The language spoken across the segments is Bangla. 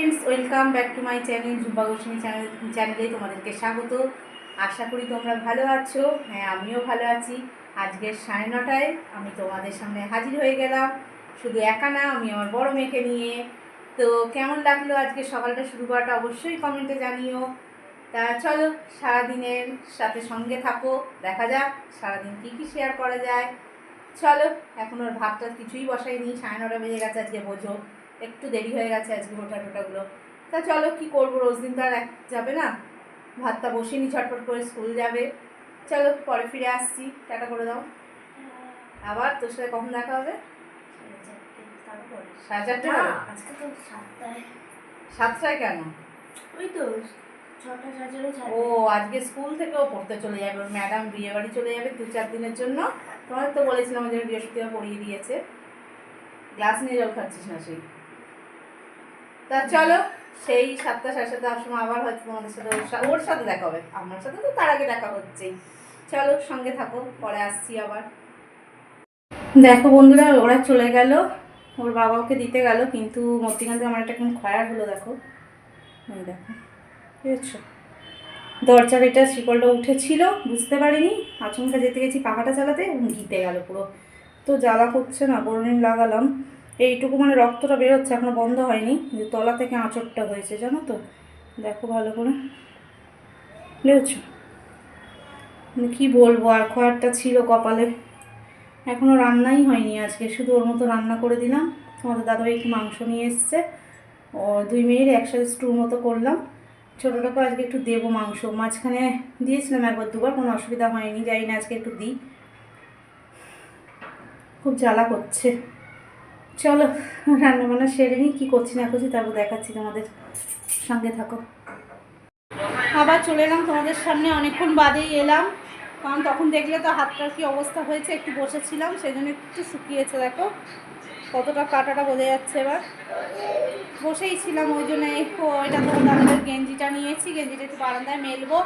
Friends welcome back to my channel Jubba Goswami channel চ্যানেলে তোমাদেরকে স্বাগত। আশা করি তোমরা ভালো আছো। হ্যাঁ আমিও ভালো আছি। আজকের সাড়ে নটায় আমি তোমাদের সামনে হাজির হয়ে গেলাম। শুধু একা না, আমি আমার বড় মেয়েকে নিয়ে। তো কেমন লাগল আজকে সকালটা শুরু করাটা অবশ্যই কমেন্টে জানিও। তা চলো, সারাদিনের সাথে সঙ্গে থাকো, দেখা যাক সারাদিন কী কী শেয়ার করা যায়। চলো, এখন ওর ভাতটা কিছুই বসাইনি। সাড়ে নটা বেজে গেছে আজকে বোঝো একটু দেরি হয়ে গেছে আজকে ওঠা টোটাগুলো তা চলো কি করব? রোজ দিন তো আর এক যাবে না। ভাতটা বসিয়ে নি ঝটপট করে স্কুল যাবে। চলো পরে ফিরে আসছি। টাটা করে দাও। আবার তোর সাথে কখন দেখা হবে? সাড়ে চারটে হবে? আজকে তো সাতটায়। সাতটায় কেন? ওই তো ও আজকে স্কুল থেকেও পড়তে চলে যাবে। ম্যাডাম বিয়ে বাড়ি চলে যাবে দু চার দিনের জন্য। তোমার তো বলেছিলাম যে বৃহস্পতিবার পড়িয়ে দিয়েছে। গ্লাস নিয়ে জল খাচ্ছিস না সেই। তা চলো, সেই সাতটা সাড়ে সাতটার সময় আবার হয়তো তোমাদের সাথে ওর সাথে দেখা হবে। আমার সাথে তো তার আগে দেখা হচ্ছেই। চলো, সঙ্গে থাকো, পরে আসছি আবার। দেখো বন্ধুরা, ওরা চলে গেল। ওর বাবা ওকে দিতে গেল, কিন্তু মধ্যিখান আমার একটা কেমন খয়ার হলো, দেখো। দেখো বুঝছ দরজার এটা শিকলটা উঠেছিল, বুঝতে পারিনি। আচমকা যেতে গেছি পাখাটা চালাতে ঘিতে গেল পুরো। তো জ্বালা করছে না বরুণিন লাগালাম। এইটুকু মানে রক্তটা বেরোচ্ছে এখনও বন্ধ হয়নি। যে তলা থেকে আঁচড়টা হয়েছে, জানো তো? দেখো ভালো করে। বুঝেছ মানে কী বলব, আর খয়ারটা ছিল কপালে। এখনও রান্নাই হয়নি আজকে, শুধু ওর মতো রান্না করে দিলাম। তোমাদের দাদাভাই একটু মাংস নিয়ে এসছে। ও দুই মিনিট একসাথে স্টুর মতো করলাম। ছোটোটাকে আজকে একটু দেবো মাংস। মাঝখানে দিয়েছিলাম একবার, দুবার, কোনো অসুবিধা হয়নি। জানি না, আজকে একটু দিই। খুব জ্বালা করছে। চলো রান্না বান্না সেরে নিই, কী করছি না করছি তারপর দেখাচ্ছি তোমাদের সঙ্গে থাকো। আবার চলে এলাম তোমাদের সামনে, অনেকক্ষণ বাদেই এলাম, কারণ তখন দেখলে তো হাতটার কি অবস্থা হয়েছে, একটু বসেছিলাম সেই জন্য একটু শুকিয়েছে, দেখো কতটা কাটাটা বোঝা যাচ্ছে এবার। বসেই ছিলাম, ওই জন্য ওইটা তোমার দাদাদের গেঞ্জিটা নিয়েছি, গেঞ্জিটা একটু বারান্দায় মেলবো,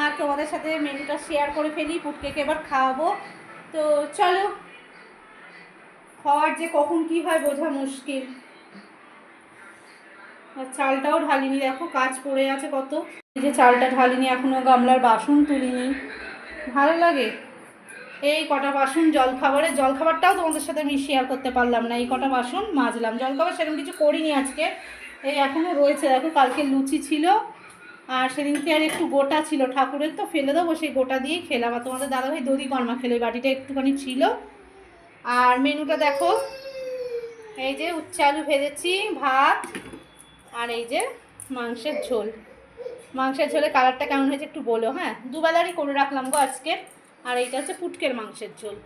আর তোমাদের সাথে মেনুটা শেয়ার করে ফেলি, পুটকেকে এবার খাওয়াবো। তো চলো খাওয়ার যে কখন কি হয় বোঝা মুশকিল। আর চালটাও ঢালিনি, দেখো কাজ পড়ে আছে কত। এই যে চালটা ঢালিনি, এখনও গামলার বাসন তুলিনি। ভালো লাগে। এই কটা বাসন জল খাবারের জল খাবারটাও তোমাদের সাথে আমি শেয়ার করতে পারলাম না। এই কটা বাসন মাজলাম। জল খাবার সেরকম কিছু করিনি আজকে। এই এখনও রয়েছে, দেখো কালকে লুচি ছিল। আর সেদিনকে আর একটু গোটা ছিল। ঠাকুরের তো ফেলে দেবো, সেই গোটা দিয়েই খেলাম। আর তোমাদের দাদাভাই দধি কর্মা খেলে বাটিটা একটুখানি ছিল। আর মেনুটা দেখো। এই যে উচ্ছে আলু ভেজেছি, ভাত, আর এই যে মাংসের ঝোল। মাংসের ঝোলে কালারটা কেমন হয়েছে একটু বলো হ্যাঁ? দুবেলারই করে রাখলাম গো আজকে। আর এইটা হচ্ছে পুটকের মাংসের ঝোল।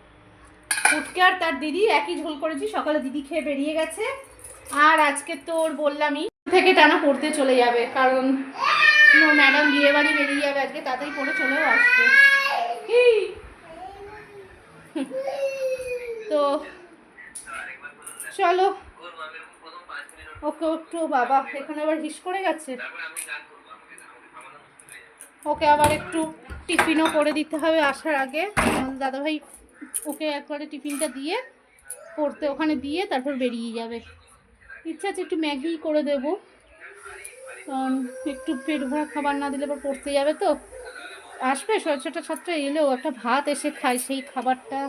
পুটকে আর তার দিদি একই ঝোল করেছি, সকালে দিদি খেয়ে বেরিয়ে গেছে। আর আজকে তোর বললামই, থেকে টানা পড়তে চলে যাবে, কারণ ম্যাডাম বিয়ে বাড়ি বেরিয়ে যাবে আজকে তাতেই পড়ে চলেও আসবে? তো চলো। ওকে একটু বাবা, এখানে আবার হিস করে গেছে ওকে আবার একটু টিফিনও করে দিতে হবে আসার আগে। দাদাভাই ওকে একবারে টিফিনটা দিয়ে পড়তে ওখানে দিয়ে তারপর বেরিয়ে যাবে। ইচ্ছা আছে একটু ম্যাগি করে দেব। কারণ একটু পেট ভরা খাবার না দিলে আবার পড়তে যাবে তো। আসবে ছটা, সাতটা এলেও একটা ভাত এসে খায় সেই খাবারটা।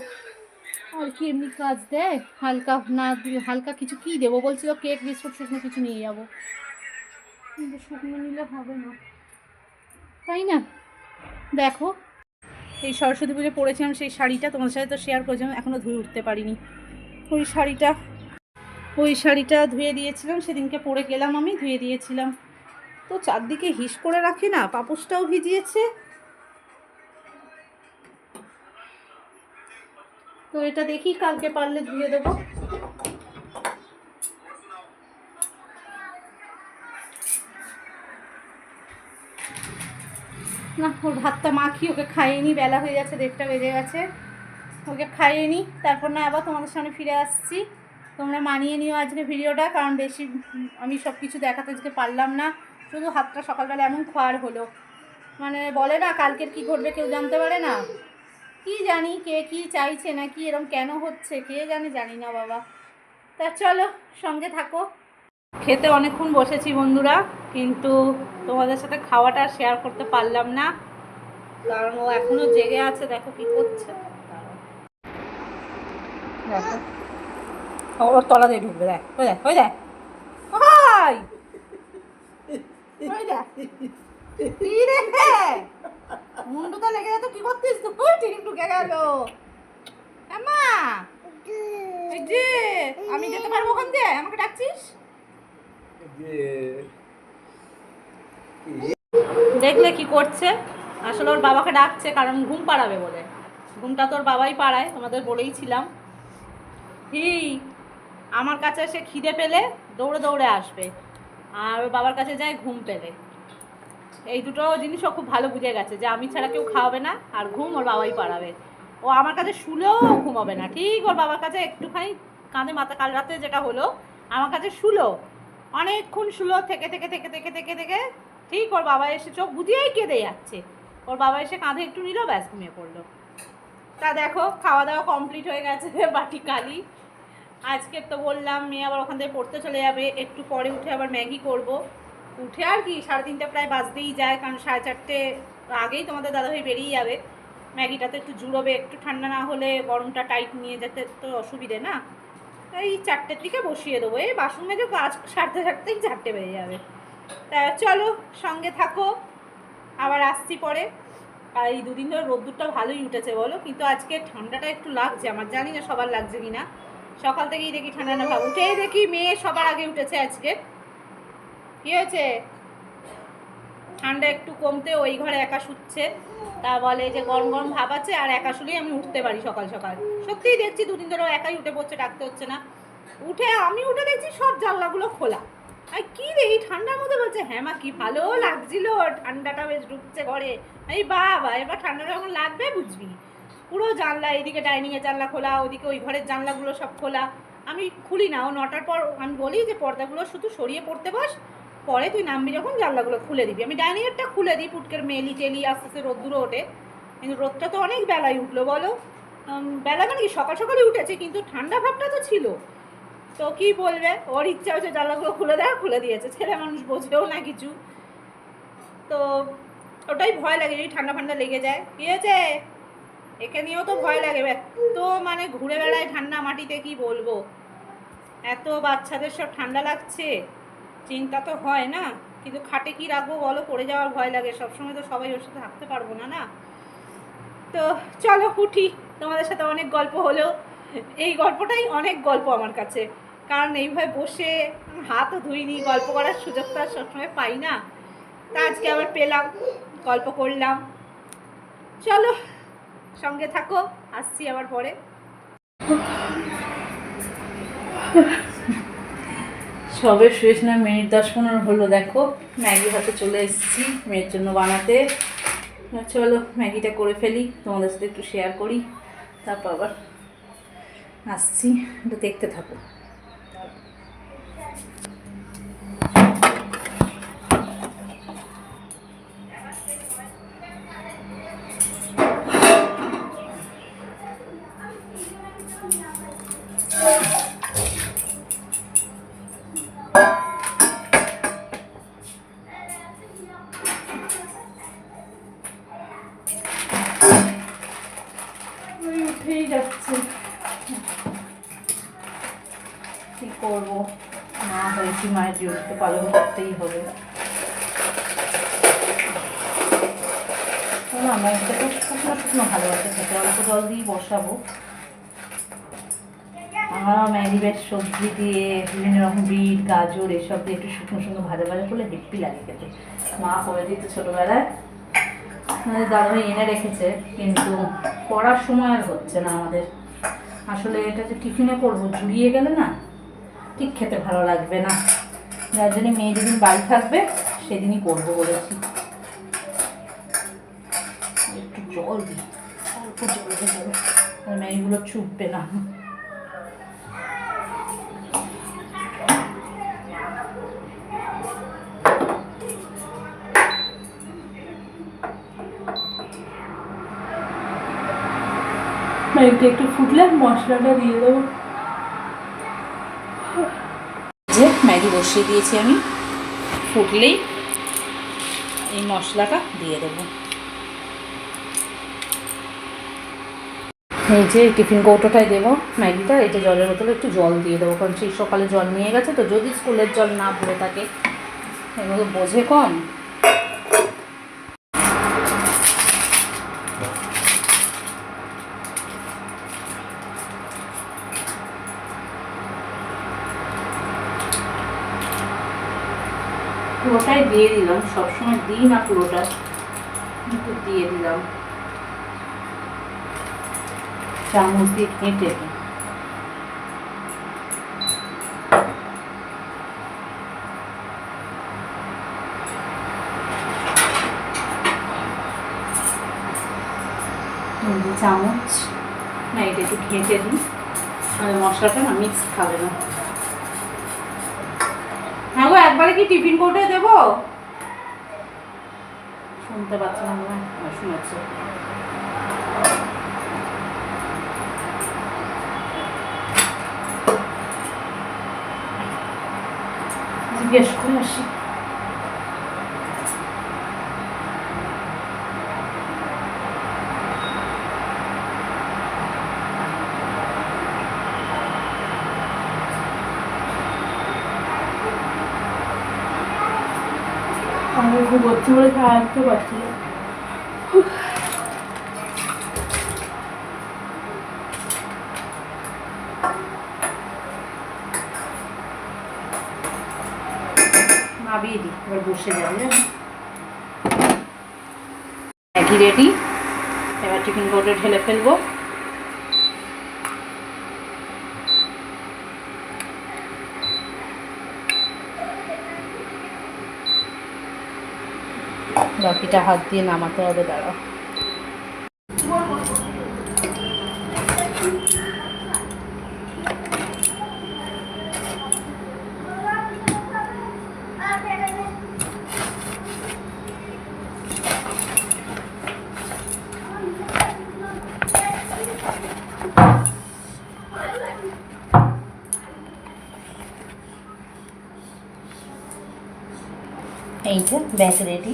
আর কি এমনি কাজ দেয় হালকা না হালকা কিছু কী দেবো? বলছিল কেক বিস্কুট শুকনো কিছু নিয়ে যাব। কিন্তু শুকনো নিলে হবে না। তাই না? দেখো, এই সরস্বতী পুজো পরেছিলাম সেই শাড়িটা তোমার সাথে তো শেয়ার করেছিলাম এখনও ধুয়ে উঠতে পারিনি। ওই শাড়িটা ওই শাড়িটা ধুয়ে দিয়েছিলাম, সেদিনকে পরে গেলাম আমি, ধুয়ে দিয়েছিলাম। তো চারদিকে হিস করে রাখি না, পাপোশটাও ভিজিয়েছে তো এটা দেখি, কালকে পারলে ধুয়ে দেবো। না, ওর ভাতটা মাখি ওকে খাইয়ে বেলা হয়ে যাচ্ছে দেড়টা বেজে গেছে। ওকে খাইয়ে নি, তারপর না আবার তোমাদের সামনে ফিরে আসছি। তোমরা মানিয়ে নিও আজকে ভিডিওটা, কারণ বেশি আমি সব কিছু দেখাতে আজকে পারলাম না। শুধু হাতটা সকালবেলা এমন খোয়ার হলো। মানে বলে না, কালকের কি ঘটবে কেউ জানতে পারে না। কি জানি কে কি চাইছে না কি এরকম কেন হচ্ছে, কে জানে, জানি না বাবা। তা চলো, সঙ্গে থাকো। খেতে অনেকক্ষণ বসেছি বন্ধুরা, কিন্তু তোমাদের সাথে খাওয়াটা শেয়ার করতে পারলাম না। কারণ ও এখনও জেগে আছে, দেখো কি করছে। ওর তলা দিয়ে ঢুকবে, দেখ, ওই দেখ ওই দেখ। ওই দেখ। মুন্ডুটা লেগে যেত কি করতিস তুই? ঠিক ঢুকে গেল। আমা এই যে আমি যেতে পারব ওখান দিয়ে? আমাকে ডাকছিস? দেখলে কি করছে? আসলে ওর বাবাকে ডাকছে কারণ ঘুম পাড়াবে বলে। ঘুমটা তোর বাবাই পাড়ায় তোমাদের বলেইছিলাম হি আমার কাছে এসে খিদে পেলে দৌড়ে দৌড়ে আসবে। আর ওর বাবার কাছে যায় ঘুম পেলে। এই দুটো জিনিসও খুব ভালো বুঝে গেছে যে আমি ছাড়া কেউ খাওয়াবে না আর ঘুম ওর বাবাই পাড়াবে। ও আমার কাছে শুলেও ঘুমাবে না। ঠিক ওর বাবার কাছে একটুখানি কাঁধে মাথা, কাল রাতে যেটা হলো, আমার কাছে শুলো। অনেকক্ষণ শুলো, থেকে থেকে থেকে থেকে থেকে থেকে, ঠিক ওর বাবা এসে চোখ বুঝিয়েই কেঁদে যাচ্ছে। ওর বাবা এসে কাঁধে একটু নিল, ব্যাস ঘুমিয়ে পড়ল। তা দেখো, খাওয়া দাওয়া কমপ্লিট হয়ে গেছে বাটি কালি। আজকে তো বললাম, মেয়ে আবার ওখান থেকে পড়তে চলে যাবে। একটু পরে উঠে আবার ম্যাগি করব। উঠে আর কি, সাড়ে তিনটে প্রায় বাজতেই যায়, কারণ সাড়ে চারটে আগেই তোমাদের দাদাভাই বেরিয়ে যাবে। ম্যাগিটাতে একটু জুড়োবে, একটু ঠান্ডা না হলে গরমটা টাইট নিয়ে যেতে তো অসুবিধে না। এই চারটের দিকে বসিয়ে দেবো, এই বাসন মেজে কাজ সারতে সারতেই চারটে বেজে যাবে। তা চলো, সঙ্গে থাকো, আবার আসছি পরে। আর এই দুদিন ধরে রোদ্দুরটা ভালোই উঠেছে বলো, কিন্তু আজকে ঠান্ডাটা একটু লাগছে, আমার জানি না সবার লাগছে কি না সকাল থেকেই দেখি ঠান্ডা না উঠেই দেখি মেয়ে সবার আগে উঠেছে আজকে। কি হয়েছে? ঠান্ডা একটু কমতে ওই ঘরে একা শুচ্ছে। তা বলে যে গরম গরম ভাব আছে আর একা শুলেই আমি উঠতে পারি সকাল সকাল। সত্যিই দেখছি দুদিন ধরে একাই উঠে পড়ছে, ডাকতে হচ্ছে না। উঠে আমি উঠে দেখছি সব জানলাগুলো খোলা। আর কি রে, এই ঠান্ডার মধ্যে বলছে হ্যাঁ মা, কি ভালো লাগছিল, ঠান্ডাটা বেশ ঢুকছে ঘরে। এই বাবা, এবার ঠান্ডাটা যখন লাগবে বুঝবি। পুরো জানলা, এদিকে ডাইনিংয়ের জানলা খোলা, ওদিকে ওই ঘরের জানলাগুলো সব খোলা। আমি খুলি না, ও নটার পর আমি বলি যে, পর্দাগুলো শুধু সরিয়ে পড়তে বস পরে তুই নামবি যখন, জানলাগুলো খুলে দিবি। আমি ডাইনিংয়েরটা খুলে দিই, পুটকের মেলি টেলি আস্তে আস্তে রোদ্দুরও ওঠে। কিন্তু রোদটা তো অনেক বেলায় উঠল, বলো? বেলা মানে কি? সকাল সকালে উঠেছে, কিন্তু ঠান্ডা ভাবটা তো ছিল। তো কি বলবে? ওর ইচ্ছা হচ্ছে জানলাগুলো খুলে দেয় খুলে দিয়েছে। ছেলে মানুষ বোঝেও না কিছু। তো ওটাই ভয় লাগে যদি ঠান্ডা ফান্ডা লেগে যায়। কি হয়েছে? একে নিয়েও তো ভয় লাগে। এত মানে ঘুরে বেড়ায় ঠান্ডা মাটিতে, কি বলব? এত বাচ্চাদের সব ঠান্ডা লাগছে। চিন্তা তো হয় না, কিন্তু খাটে কি রাখব বলো? পড়ে যাওয়ার ভয় লাগে, সবসময় তো সবাই ওর সাথে থাকতে পারব না না? তো চলো উঠি, তোমাদের সাথে অনেক গল্প হলো। এই গল্পটাই অনেক গল্প আমার কাছে, কারণ এইভাবে বসে হাতও ধুইনি, গল্প করার সুযোগ তো আর সবসময় পাই না। তা আজকে আবার পেলাম, গল্প করলাম। চলো, সঙ্গে থাকো, আসছি আবার পরে। সবে শুয়েছ না মিনিট দশ পনেরো হলো, দেখো। ম্যাগি হাতে চলে এসেছি মেয়ের জন্য বানাতে। চলো ম্যাগিটা করে ফেলি, তোমাদের সাথে একটু শেয়ার করি। তারপর আবার আসছি, একটু দেখতে থাকো। না ম্যাগিটা তো শুকনো শুকনো ভালোবাসে খেতে অল্প জল দিয়ে বসাবো। আমার ম্যাগি বেশ সবজি দিয়ে বিভিন্ন রকম বিট, গাজর, এসব দিয়ে একটু শুকনো শুকনো ভাজা ভাজা করলে হেপি লাগে খেতে। মা করে দিত ছোটোবেলায়। আমাদের এনে রেখেছে, কিন্তু পড়ার সময় আর হচ্ছে না আমাদের। আসলে এটা যে টিফিনে করব, জুড়িয়ে গেলে না ঠিক খেতে ভালো লাগবে না। যার জন্য মেয়ে যেদিন বাড়ি থাকবে, সেদিনই করব বলেছি। ম্যাগিগুলো চুপবে না। একটু মশলাটা দিয়ে দেবো। ম্যাগি বসিয়ে দিয়েছি আমি। ফুটলেই এই মশলাটা দিয়ে দেবো। এই যে টিফিন কৌটোটায় দেবো, ম্যাগিটা, এটা জলের বোতলে একটু জল দিয়ে দেবো, কারণ সেই সকালে জল নিয়ে গেছে, তো যদি স্কুলের জল না ভরে থাকে, এগুলো বোঝে কম। পুরোটাই দিয়ে দিলাম, সবসময় দিই না পুরোটা কিন্তু দিয়ে দিলাম। চামচ দিয়ে যে চামচ, না, এটা একটু ঘেঁটে দিই। আর মশলাটা না মিক্স খাবে না। হ্যাঁ গো, একবারে কি টিফিন কোটে দেবো? শুনতে পাচ্ছি না মনে শোনাচ্ছে জিজ্ঞেস করে আসি। আমি ঘুমোচ্ছি বলে থাকতে পারছি না নাবিয়ে দিই এবার বসে যাবে ম্যাগি রেডি। এবার টিফিন বোর্ডে ঢেলে ফেলব। বাকিটা হাত দিয়ে নামাতে হবে, দাঁড়াও। ব্যাগ রেডি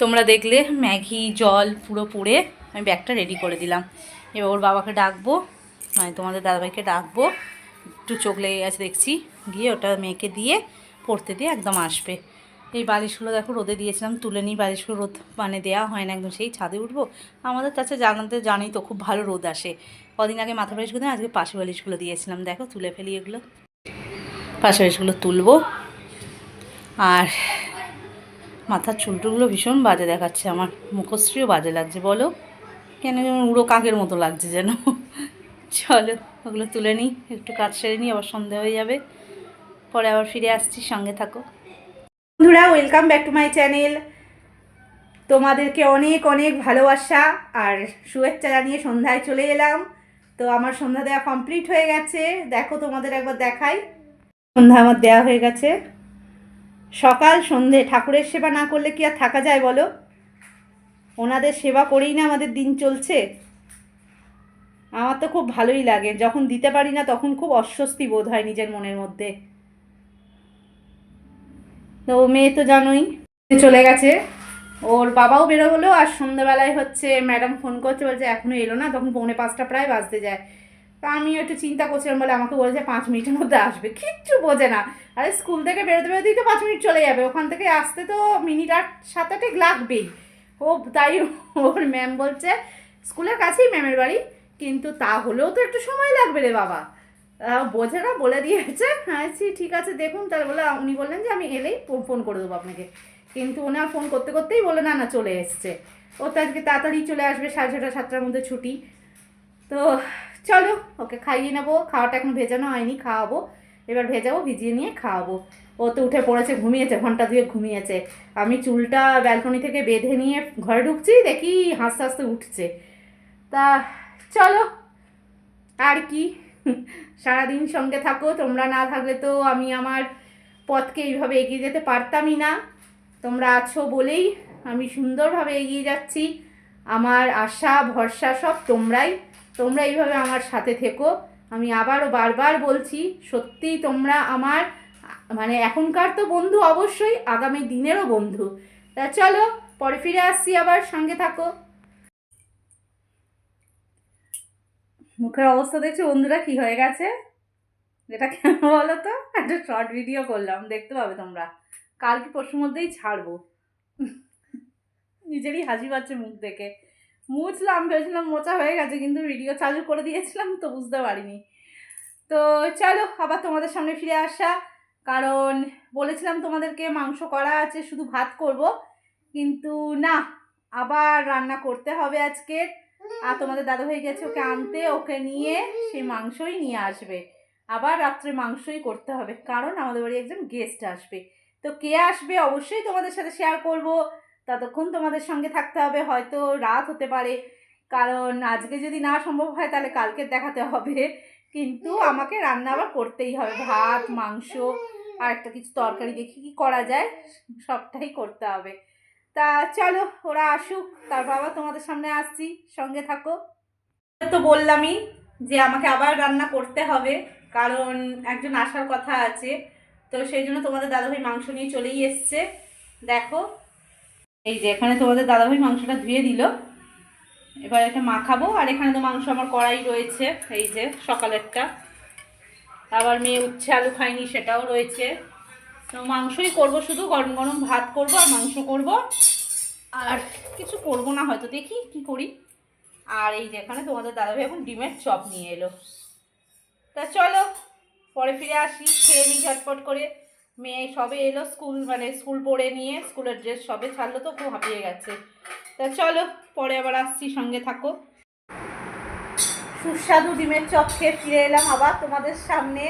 তোমরা দেখলে ম্যাগি, জল পুরো পুড়ে আমি ব্যাগটা রেডি করে দিলাম। এবার ওর বাবাকে ডাকবো মানে তোমাদের দাদাভাইকে ডাকবো। একটু চোখ লেগে গেছে, দেখছি। গিয়ে ওটা মেয়েকে দিয়ে পড়তে দিয়ে একদম আসবে। এই বালিশগুলো দেখো রোদে দিয়েছিলাম, তুলে নিই বালিশগুলো রোদ মানে দেওয়া হয় না একদম, সেই ছাদে উঠবো। আমাদের কাছে জানাতে জানি তো খুব ভালো রোদ আসে। কদিন আগে মাথা বালিশগুলো দিলাম আজকে পাশে বালিশগুলো দিয়েছিলাম। দেখো, তুলে ফেলি এগুলো। পাশে বালিশগুলো তুলবো। আর মাথার চুলটুলগুলো ভীষণ বাজে দেখাচ্ছে। আমার মুখশ্রীও বাজে লাগছে, বলো। কেন যেমন উড়ো কাকের মতো লাগছে যেন। চলো, ওগুলো তুলে নিই। একটু কাজ সেরে নিই, আবার সন্ধে হয়ে যাবে। পরে আবার ফিরে আসছি, সঙ্গে থাকো। বন্ধুরা welcome back to my channel তোমাদেরকে অনেক অনেক ভালোবাসা আর শুভেচ্ছা জানিয়ে সন্ধ্যায় চলে এলাম। তো আমার সন্ধ্যা দেওয়া কমপ্লিট হয়ে গেছে। দেখো তোমাদের একবার দেখাই। সন্ধ্যা আমার দেওয়া হয়ে গেছে। সকাল, সন্ধে ঠাকুরের সেবা না করলে কি আর থাকা যায় বলো? ওনাদের সেবা করেই না আমাদের দিন চলছে। আমার তো খুব ভালোই লাগে। যখন দিতে পারি না তখন খুব অস্বস্তি বোধ হয় নিজের মনের মধ্যে। তো মেয়ে তো জানোই, চলে গেছে। ওর বাবাও বেরো হলো আর সন্ধ্যাবেলায় হচ্ছে ম্যাডাম ফোন করছে, বলছে এখনও এলো না, তখন পৌনে পাঁচটা প্রায় বাজতে যায়। তা আমিও একটু চিন্তা করছিলাম, বলে আমাকে বলেছে পাঁচ মিনিটের মধ্যে আসবে। কিচ্ছু বোঝে না। আরে স্কুল থেকে বেরোতে বেরোতেই তো পাঁচ মিনিট চলে যাবে। ওখান থেকে আসতে তো মিনিট আট, সাত আটেক লাগবেই। ও তাই ওর ম্যাম বলছে, স্কুলের কাছেই ম্যামের বাড়ি, কিন্তু তা হলেও তো একটু সময় লাগবে রে বাবা। বোঝে না, বলে দিয়েছে। হ্যাঁ ঠিক আছে, দেখুন। তাহলে বলে, উনি বললেন যে, আমি এলেই ফোন করে দেবো আপনাকে। কিন্তু ওনার ফোন করতে করতেই বলে না না, চলে এসছে। ও তো আজকে তাড়াতাড়ি চলে আসবে, সাড়ে ছটা সাতটার মধ্যে ছুটি। তো চলো, ওকে খাইয়ে নেব। খাওয়াটা এখন ভেজানো হয়নি, খাওয়াবো। এবার ভেজাবো, ভিজিয়ে নিয়ে খাওয়াবো। ও তো উঠে পড়েছে, ঘুমিয়েছে, ঘণ্টা দুয়ে ঘুমিয়েছে। আমি চুলটা ব্যালকনি থেকে বেঁধে নিয়ে ঘরে ঢুকছি, দেখি হাসতে হাসতে উঠছে। তা চলো, আর কি? সারাদিন সঙ্গে থাকো, তোমরা না থাকলে তো আমি আমার পথকে এইভাবে এগিয়ে যেতে পারতামই না। তোমরা আছো বলেই আমি সুন্দরভাবে এগিয়ে যাচ্ছি। আমার আশা, ভরসা সব তোমরাই। তোমরা এইভাবে আমার সাথে থেকো। আমি আবারও বারবার বলছি, সত্যিই তোমরা আমার মানে এখনকার তো বন্ধু অবশ্যই, আগামী দিনেরও বন্ধু। তা চলো, পরে ফিরে আসছি আবার, সঙ্গে থাকো। মুখের অবস্থা দেখছ বন্ধুরা, কি হয়ে গেছে? এটা কেন বলো তো? একটা শর্ট ভিডিও করলাম, দেখতে পাবে তোমরা। কাল কি পরশুর মধ্যেই ছাড়বো। নিজেরই হাসি পাচ্ছে মুখ দেখে। মুছলাম, ভেবেছিলাম মোচা হয়ে গেছে, কিন্তু ভিডিও চালু করে দিয়েছিলাম, তো বুঝতে পারিনি। তো চলো, আবার তোমাদের সামনে ফিরে আসা। কারণ বলেছিলাম তোমাদেরকে মাংস করা আছে, শুধু ভাত করব। কিন্তু না, আবার রান্না করতে হবে আজকে। আর তোমাদের দাদা হয়ে গেছে ওকে আনতে, ওকে নিয়ে সেই মাংসই নিয়ে আসবে। আবার রাত্রে মাংসই করতে হবে, কারণ আমাদের বাড়ি একজন গেস্ট আসবে। তো কে আসবে অবশ্যই তোমাদের সাথে শেয়ার করব। ততক্ষণ তোমাদের সঙ্গে থাকতে হবে, হয়তো রাত হতে পারে। কারণ আজকে যদি না সম্ভব হয়, তাহলে কালকে দেখাতে হবে। কিন্তু আমাকে রান্না আবার করতেই হবে, ভাত, মাংস আর একটা কিছু তরকারি দেখি কি করা যায়, সবটাই করতে হবে। তা চলো, ওরা আসুক, তারপর আবার তোমাদের সামনে আসছি, সঙ্গে থাকো। তো বললামই যে আমাকে আবার রান্না করতে হবে, কারণ একজন আসার কথা আছে। তো সেই জন্য তোমাদের দাদাভাই মাংস নিয়ে চলেই এসছে। দেখো, এই যে এখানে তোমাদের দাদাভাই মাংসটা ধুয়ে দিল। এবার এটা মাখাবো, আর এখানে তো মাংস আমার কড়াই রয়েছে, এই যে সকালেরটা। আবার মেয়ে উচ্ছে আলু খাইনি সেটাও রয়েছে। তো মাংসই করব শুধু, গরম গরম ভাত করব আর মাংস করব। আর কিছু করব না, হয়তো দেখি কি করি। আর এই যে এখানে তোমাদের দাদাভাই এখন ডিমের চপ নিয়ে এলো। তা চলো পরে ফিরে আসি, খেয়ে নিই ঝটপট করে। মেয়ে সবে এলো স্কুল মানে স্কুল পড়ে নিয়ে স্কুলের ড্রেস সবে ছাড়লো তো, খুব হাঁপিয়ে গেছে। তা চলো, পরে আবার আসছি, সঙ্গে থাকো। সুস্বাদু ডিমের চপ খেয়ে ফিরে এলাম আবার তোমাদের সামনে।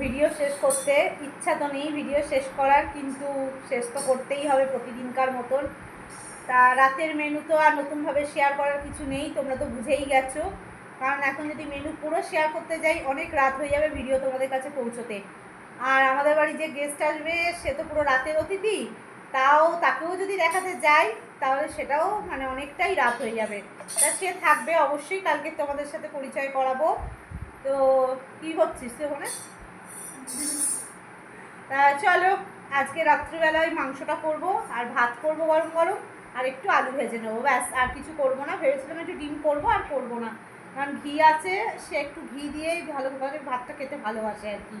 ভিডিও শেষ করতে ইচ্ছা তো নেই, ভিডিও শেষ করার, কিন্তু শেষ তো করতেই হবে প্রতিদিনকার মতন। তা রাতের মেনু তো আর নতুনভাবে শেয়ার করার কিছু নেই, তোমরা তো বুঝেই গেছো। কারণ এখন যদি মেনু পুরো শেয়ার করতে যাই, অনেক রাত হয়ে যাবে ভিডিও তোমাদের কাছে পৌঁছতে। আর আমাদের বাড়ি যে গেস্ট আসবে, সে তো পুরো রাতের অতিথি। তাও তাকেও যদি দেখাতে যাই, তাহলে সেটাও মানে অনেকটাই রাত হয়ে যাবে। তা সে থাকবে অবশ্যই, কালকে তোমাদের সাথে পরিচয় করাবো। তো কী হচ্ছিস তুই ওখানে? তা চলো, আজকে রাত্রিবেলায় মাংসটা করব, আর ভাত করব গরম গরম, আর একটু আলু ভেজে নেব। ব্যাস, আর কিছু করব না। ভেবেছিলাম একটু ডিম করব আর করব না। কারণ ঘি আছে, সে একটু ঘি দিয়েই ভালোভাবে ভাতটা খেতে ভালোবাসে আর কি।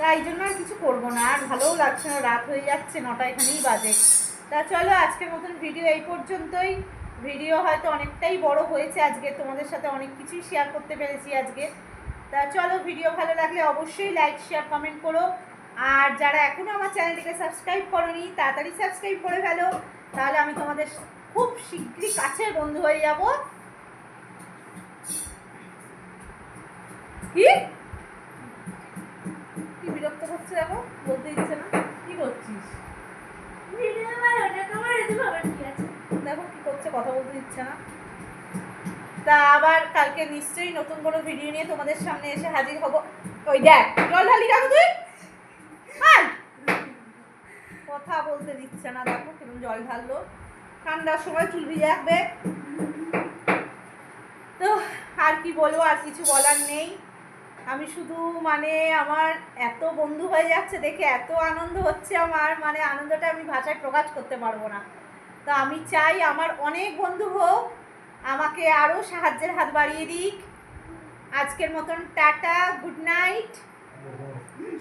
তাই জন্য আর কিছু করব না, আর ভালোও লাগছে না, রাত হয়ে যাচ্ছে, নটা এখানেই বাজে। তা চলো, আজকের মতন ভিডিও এই পর্যন্তই। ভিডিও হয়তো অনেকটাই বড় হয়েছে আজকে, তোমাদের সাথে অনেক কিছুই শেয়ার করতে পেরেছি আজকে। তা চলো, ভিডিও ভালো লাগলে অবশ্যই লাইক শেয়ার কমেন্ট করো। আর যারা এখনও আমার চ্যানেলটিকে সাবস্ক্রাইব করোনি, তাড়াতাড়ি সাবস্ক্রাইব করে ফেলো। তাহলে আমি তোমাদের খুব শীঘ্রই কাছের বন্ধু হয়ে যাব। কি? কি বিরক্ত করছে দেখো? বলতে ইচ্ছে না। কি করছিস? দেখো কি করছে, কথা বলতে ইচ্ছে না। তা আবার কালকে নিশ্চয়ই নতুন কোনো ভিডিও নিয়ে তোমাদের সামনে এসে হাজির হব। ওই দেখ, জল ঢালি কেন তুই। কথা বলতে দিচ্ছে না, দেখো কেমন জল ঢাললো। ঠান্ডার সময় চুল ভিজে রাখবে তো, আর কি বলব, আর কিছু বলার নেই। আমি শুধু মানে আমার এত বন্ধু হয়ে যাচ্ছে দেখে এত আনন্দ হচ্ছে আমার মানে আনন্দটা আমি ভাষায় প্রকাশ করতে পারব না। তো আমি চাই আমার অনেক বন্ধু হোক, আমাকে আরও সাহায্যের হাত বাড়িয়ে দিক। আজকের মতন টাটা, গুড নাইট।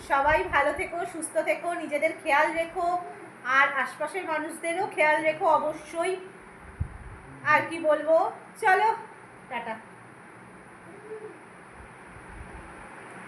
সবাই ভালো থেকো, সুস্থ থেকো, নিজেদের খেয়াল রেখো, আর আশপাশের মানুষদেরও খেয়াল রেখো অবশ্যই। আর কি বলব? চলো